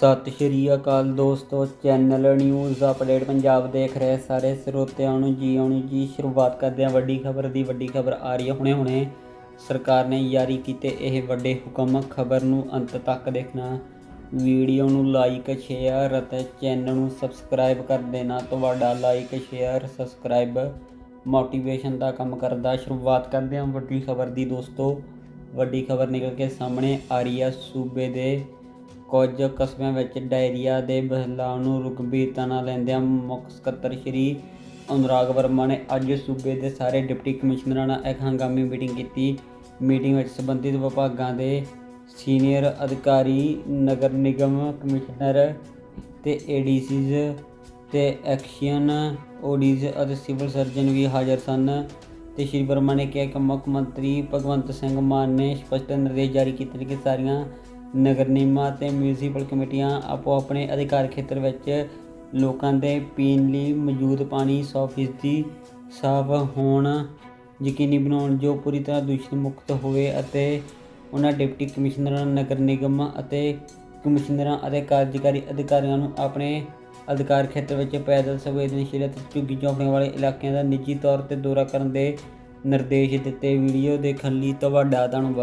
ਸਤਿ ਸ਼੍ਰੀ ਅਕਾਲ ਦੋਸਤੋ, channel news update Punjab ਦੇਖ ਰਹੇ ਸਾਰੇ ਸਰੋਤਿਆਂ ਨੂੰ, ਜੀ ਆਉਣ ਜੀ, ਸ਼ੁਰੂਆਤ ਕਰਦੇ ਹਾਂ ਵੱਡੀ ਖਬਰ ਦੀ। ਵੱਡੀ ਖਬਰ ਆ ਰਹੀ ਹੈ ਹੁਣੇ ਹੁਣੇ। ਸਰਕਾਰ ਨੇ ਜਾਰੀ ਕੀਤੇ ਇਹ ਵੱਡੇ ਹੁਕਮ। ਖਬਰ ਨੂੰ ਅੰਤ ਤੱਕ ਦੇਖਣਾ। ਵੀਡੀਓ ਨੂੰ ਲਾਈਕ ਸ਼ੇਅਰ ਅਤੇ ਚੈਨਲ ਨੂੰ ਸਬਸਕ੍ਰਾਈਬ ਕਰ ਦੇਣਾ। ਤੁਹਾਡਾ ਲਾਈਕ ਸ਼ੇਅਰ ਸਬਸਕ੍ਰਾਈਬ ਮੋਟੀਵੇਸ਼ਨ ਦਾ ਕੰਮ ਕਰਦਾ। ਸ਼ੁਰੂਆਤ ਕਰਦੇ ਹਾਂ ਵੱਡੀ ਖਬਰ ਦੀ ਦੋਸਤੋ। ਵੱਡੀ ਖਬਰ ਨਿਕਲ ਕੇ ਸਾਹਮਣੇ ਆ ਰਹੀ ਹੈ ਸੂਬੇ ਦੇ ਕੁਝ ਕਸਬਿਆਂ ਵਿੱਚ ਡਾਇਰੀਆ ਦੇ ਬਦਲਾਅ ਨੂੰ ਗੰਭੀਰਤਾ ਨਾਲ ਲੈਂਦਿਆਂ ਮੁੱਖ ਸਕੱਤਰ ਸ਼੍ਰੀ ਅਨੁਰਾਗ ਵਰਮਾ ਨੇ ਅੱਜ ਸੂਬੇ ਦੇ ਸਾਰੇ ਡਿਪਟੀ ਕਮਿਸ਼ਨਰਾਂ ਨਾਲ ਇੱਕ ਹੰਗਾਮੀ ਮੀਟਿੰਗ ਕੀਤੀ। ਮੀਟਿੰਗ ਵਿੱਚ ਸੰਬੰਧਿਤ ਵਿਭਾਗਾਂ ਦੇ ਸੀਨੀਅਰ ਅਧਿਕਾਰੀ, ਨਗਰ ਨਿਗਮ ਕਮਿਸ਼ਨਰ ਤੇ ਏਡੀਸੀਜ਼ ਤੇ ਐਕਸ਼ਨ ਓਡੀਜ਼ ਅਤੇ ਸਿਵਲ ਸਰਜਨ ਵੀ ਹਾਜ਼ਰ ਸਨ ਤੇ ਸ਼੍ਰੀ ਵਰਮਾ ਨੇ ਕਿਹਾ ਕਿ ਮੁੱਖ ਮੰਤਰੀ ਭਗਵੰਤ ਸਿੰਘ ਮਾਨ ਨੇ ਸਪਸ਼ਟ ਨਿਰਦੇਸ਼ ਜਾਰੀ ਕੀਤੇ ਨੇ ਕਿ ਸਾਰੀਆਂ ਨਗਰ ਨਿਗਮਾਂ ਅਤੇ ਮਿਊਨਿਸਪਲ ਕਮੇਟੀਆਂ ਆਪੋ ਆਪਣੇ ਅਧਿਕਾਰ ਖੇਤਰ ਵਿੱਚ ਲੋਕਾਂ ਦੇ ਪੀਣ ਲਈ ਮੌਜੂਦ ਪਾਣੀ 100% ਸਾਫ਼ ਹੋਣ ਯਕੀਨੀ ਬਣਾਉਣ ਜੋ ਪੂਰੀ ਤਰ੍ਹਾਂ ਦੂਸ਼ਣ ਮੁਕਤ ਹੋਵੇ ਅਤੇ ਉਹਨਾਂ ਡਿਪਟੀ ਕਮਿਸ਼ਨਰਾਂ, ਨਗਰ ਨਿਗਮ ਅਤੇ ਕਮਿਸ਼ਨਰਾਂ ਅਤੇ ਕਾਰਜਕਾਰੀ ਅਧਿਕਾਰੀਆਂ ਨੂੰ ਆਪਣੇ ਅਧਿਕਾਰ ਖੇਤਰ ਵਿੱਚ ਪੈਦਲ ਸੰਵੇਦਨਸ਼ੀਲ ਅਤੇ ਝੁੱਗੀ ਝੌਂਪੜੀਆਂ ਵਾਲੇ ਇਲਾਕਿਆਂ ਦਾ ਨਿੱਜੀ ਤੌਰ ਤੇ ਦੌਰਾ ਕਰਨ ਦੇ ਨਿਰਦੇਸ਼ ਦਿੱਤੇ। ਵੀਡੀਓ ਦੇਖਣ ਲਈ ਤੁਹਾਡਾ ਧੰਨਵਾਦ।